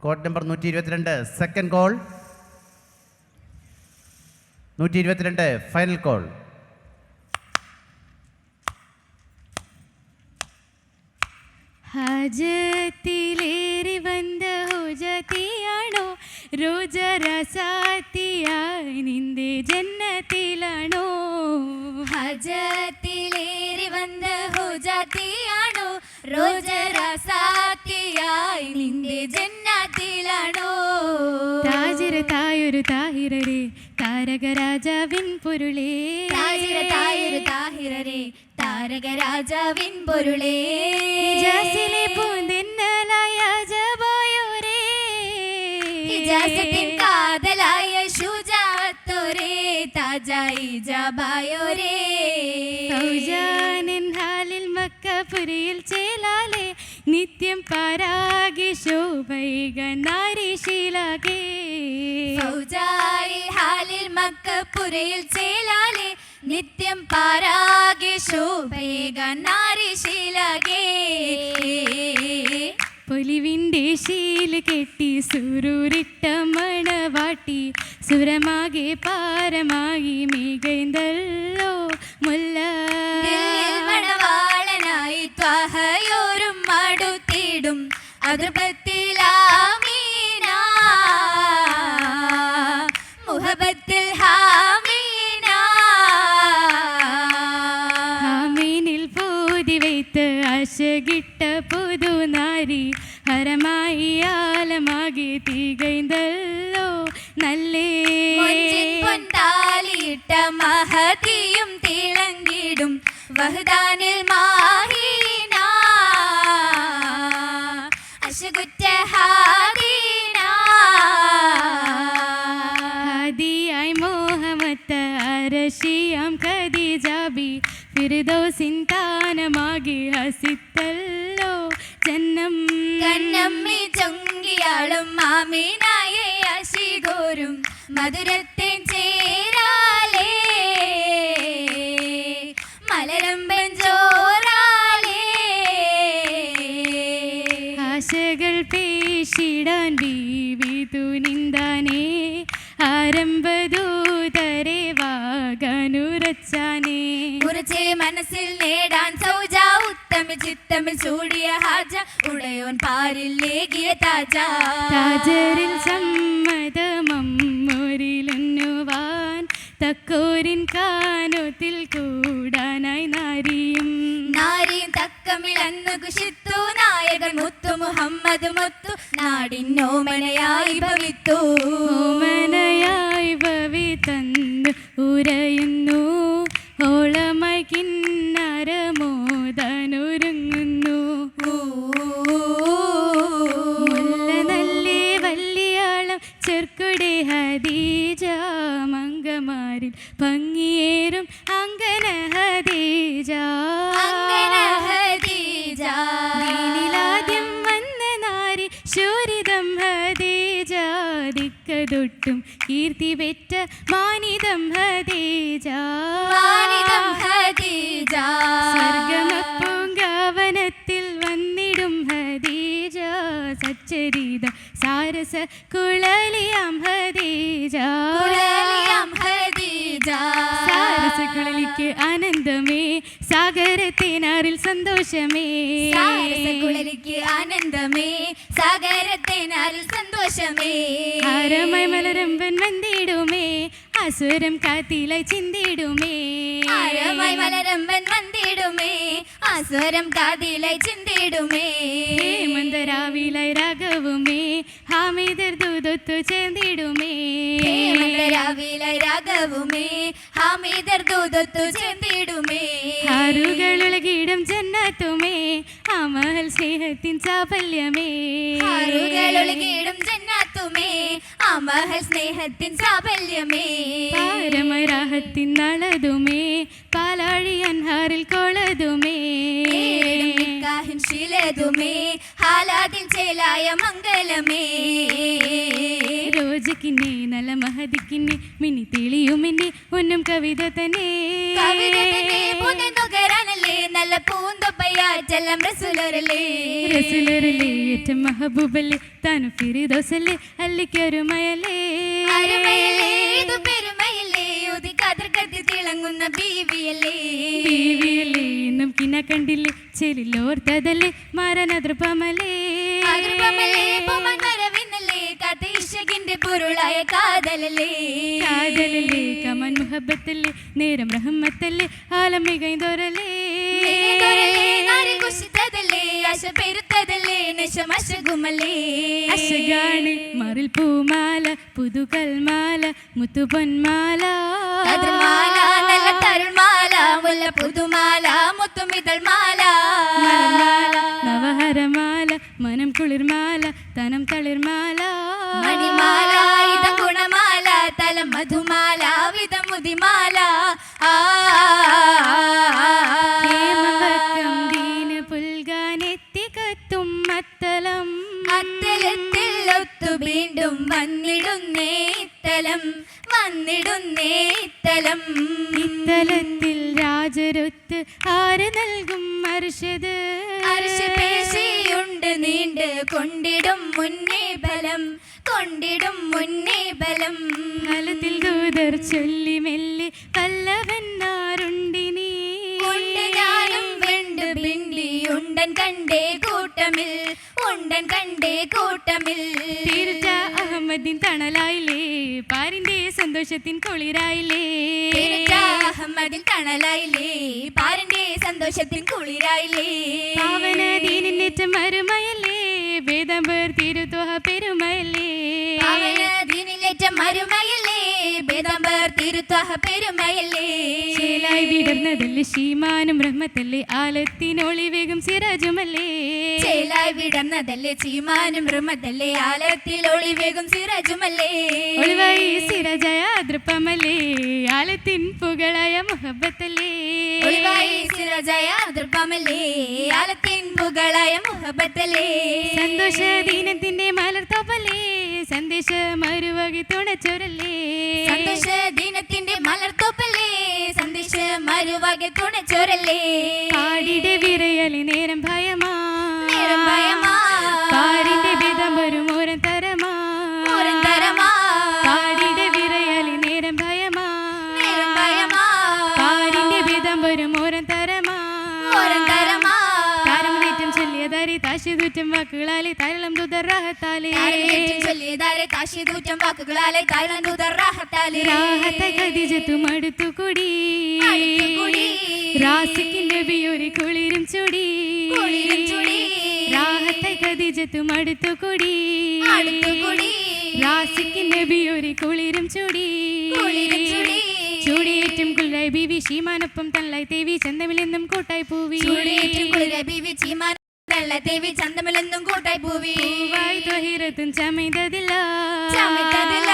Code number നൂറ്റി ഇരുപത്തിരണ്ട് second call നൂറ്റി ഇരുപത്തിരണ്ട് ഫൈനൽ കോൾ ഹജത്തിലേറി വന്ന ഹുജത്തിയാണോ രോജരസാത്തിയായി നിന്റെ ജന്നത്തിലാണോ ഹജത്തിലേറി വന്ന ഹുജാത്തിയാണോ റോജറസാത്തിയായി നിന്റെ ജന്നത്തിലാണോ താജിര തായൊരു താഹിരരെ താരകരാജാവിൻ പൊരുളേ. താജിര തായൊരു താഹിരരെ പൊരുളേ. ഹിജാസിലെ പൂന്തെന്നലായ ജബായോരേ. ഹിജാസത്തിൻ കാതലായ ശുജാത്തോരേ താജായി ജബായോരേ മക്കപുരിയിൽ ചേലാലെ നിത്യം പരാഗി ശോഭൈക നാരീശീലാകെ. മക്ക ഹാലിൽ മക്കപ്പുരയിൽ ചേലാലെ നിത്യം പരാഗി ശോഭൈക നാരിശീലകേ. പൊലിവിന്റെ ശീല കെട്ടി സുരൂരിട്ട മണവാട്ടി സുരമാകെ പാരമായി മികൈന്തല്ലോ അതിർപ്പത്തിലാമീന മുഹബത്തിൽ ഹാമീന ഹാമീനിൽ പൂതി അശകിട്ട പുതുനാരി ഹരമായി ആലമാകി തികൈന്തല്ലോ നല്ലേ. മഹതിയും തിളങ്ങിടും വഹദാനിൽ മാഹീന താനമാകെ ഹസിത്തല്ലോ. ചെന്നം കണ്ണമ്മി ചൊങ്കിയാളും മാമീനായെ അശികോരും മധുരത്തെ ചേരാലേ. മലരമ്പൻ ചോറാലേ ആശകൾ പേശിടാൻ ബീവി തുനിന്താനേ ആരംഭദൂതരെ ചിത്തമിൽ ചൂടിയ ഹാജ ഉടയോൻ പാരിൽ ലേകിയ താജ. താജരിൽ സമ്മതമമ്മൂരിലെന്നുവാൻ തക്കോരിൻ കാനോത്തിൽ കൂടാനായി നാരിയും. നാരിയും തക്കമിൽ അന്ന് കുശിത്തു നായകൻ മുത്തു മുഹമ്മദ് മുത്തു നാടിനോമനയായി ഭവിത്തു. ചെർക്കുടെ ഹദീജ മംഗമാരിൽ ഭംഗിയേറും അങ്കന ഹദീജ അങ്കന ഹദീജ ദീനിലാദ്യം വന്ന നാരി ശൂരിതം ഹദീജ ദിക്കതൊട്ടും കീർത്തി പെറ്റ മാനിതം ഹദീജ. മാനിതം ഹദീജ. സ്വർഗമപ്പൂങ്കാവനത്തിൽ വന്നിടും ഹദീജ. സച്ചരിത സാരസ കുളലിയാം ഹദീജ കുഴലിയാം ഹദീജ സാരസ കുളലിക്ക് ആനന്ദമേ. സാഗരത്തിനാറിൽ സന്തോഷമേ. കുളലിക്ക് ആനന്ദമേ. സാഗരത്തിനാറിൽ സന്തോഷമേ. ആരമായി മലരമ്പൻ വന്തിടുമേ. അസുരം കാത്തിലായി ചിന്തിടുമേ. ആരമായി മലരമ്പൻ വന്നിടുമേ ആസ്വരം കാതിലായി ചിന്തിടുമേ. ഹേമന്തരാവിലായി രാഗവുമേ ഹാമിദർ ദൂതൊത്തു ചെന്തിടുമേ. രാവിലായി രാഗവുമേ ഹാമിദർ ദൂതൊത്തു ചെന്തിടുമേ. ആരുകളുടെ കീടം ജന്നത്തുമേ അമഹൽ സ്നേഹത്തിൻ ചാപല്യമേ ഹാറുകളൊഴുകിടും ജന്നത്തുമേ അമഹൽ സ്നേഹത്തിൻ സാഫല്യമേ. പാരമരാഹത്തിൻ നളതുമേ പാലാഴി തനു കൊളതുമേ. കാഹിൻ ശിലതുമേ. ഹാലാദിൻ ചേലായ മംഗലമേ. നല്ല മഹദിക്കിന്നെ ഒന്നും കവിത തന്നെ. നല്ല പൂന്തൊപ്പയ്യാറ്റെല്ലാം മഹബൂബല്ലേ താനും ഫിരിദോസല്ലേ ഇത് ഉതി തിളങ്ങുന്ന ബീവിയല്ലേ? ബീവിയല്ലേ? എന്നും കിന കണ്ടില്ലേ? ചെലിലോർത്തതല്ലേ മരണതൃപമലേ പൊരുളായ കാതലല്ലേ? കാതലല്ലേ? കമൻ മുഹബത്തല്ലേ? നേരം റഹമ്മത്തല്ലേ ആലം കുശിത്തതല്ലേ? അശ പെരുത്തതല്ലേ? കുശിച്ചതല്ലേ ആശ അശകാണ് മറിൽ പൂമാല പുതുകൽമാല മുത്തുപൊന്മാല. കതിർമാല നല്ല തരുൾമാല മുല്ല പുതുമാല മുത്തുമിതൾ മലർമാല നവഹരമാല മനം കുളിർമാല തനം തളിർമാല. മണിമാല ഇത ഗുണമാല തല മധുമാല വിധ മുതിമാല. ആ. അത്തലത്തിൽ ഒത്തു വീണ്ടും വന്നിടുന്നേ തലം വന്നിടുന്നേ തലം ഇത്തലത്തിൽ രാജരൊത്ത് ആര് നൽകും അർഷത് അർശപേശിയുണ്ട് നീണ്ട് കൊണ്ടിടും മുന്നേ ബലം കൊണ്ടിടും മുന്നേ ബലം ഫലത്തിൽ ദൂതർ ചൊല്ലി മെല്ലെ പല്ലവന്നാരുണ്ടിനി ഉണ്ടൻ കണ്ടേ കൂട്ടമിൽ ഉണ്ടൻ കണ്ടേ കൂട്ടമിൽ. തീർച്ച അഹമ്മദിൻ തണലായില്ലേ പാരിന്റെ സന്തോഷത്തിൻ കുളിരായില്ലേ. അഹമ്മദിൻ തണലായില്ലേ പാരിന്റെ സന്തോഷത്തിൻ കുളിരായില്ലേ. പാവന ദീനിനേറ്റ മരുമയല്ലേ വേദം പേർ തീരുത്തോഹ പെരുമയല്ലേ. പാവന ദീനിലേറ്റ മരുമയല്ലേ വേദം പേർ തിരുത്വഹ പെരുമയല്ലേ. ശീലായി വിടർന്നതല്ലേ? ശീമാനും ബ്രഹ്മത്തല്ലേ? ആലത്തിനൊളി വേഗം സിറാജുമല്ലേ ചേലായി വിടർന്നതല്ലേ? ചീമാനും ബ്രഹ്മത്തല്ലേ? ആലത്തിൽ ഒളിവേഗം സിരാജുമല്ലേ? ഒളിവായി സിരാജായ ദൃപ്പമല്ലേ ആലത്തിൻ പുകളായ മുഹബത്തല്ലേ? ഒളിവായി സിരാജായ ദൃപ്പമല്ലേ ആലത്തിൻ പുകളായ മുഹബത്തല്ലേ? സന്തോഷ ദീനത്തിന്റെ മലർത്തോപ്പല്ലേ? സന്ദേശം മരുവകി തുണച്ചൊരല്ലേ? സന്തോഷ ദിനത്തിന്റെ മലർത്തോപ്പല്ലേ? സന്ദേശ തുണച്ചൊരല്ലേ? പാടിയുടെ വിറയലി നേരം ഭയമാ താശിതുറ്റം വാക്കുകളാലെ താരളം ദുതറാഹത്താലേ വാക്കുകളാലെ. രാഹത്തെ അടുത്തുകൂടി. റാസിക്കിന്റെ ബിയൊരു കുളിരും ചുടി. രാഹത്തെ കുടി അടുത്തുകൂടി അടുത്തുകൂടി. റാസിക്കിന്റെ ബിയൊരു കുളിരും ചുടി. ചൂടിയേറ്റും കുളിരായി ബീവി ശീമാനൊപ്പം തള്ളായി തേവി ചന്തമിലെന്നും കൂട്ടായി പൂവി ചൂടേറ്റും കുളിരെ ബീവി ചീമാൻ നല്ല ദേവി ചന്തമിലെന്നും കൂട്ടായി പൂവി. ചമയതില്ല ചമയ്തതില്ല.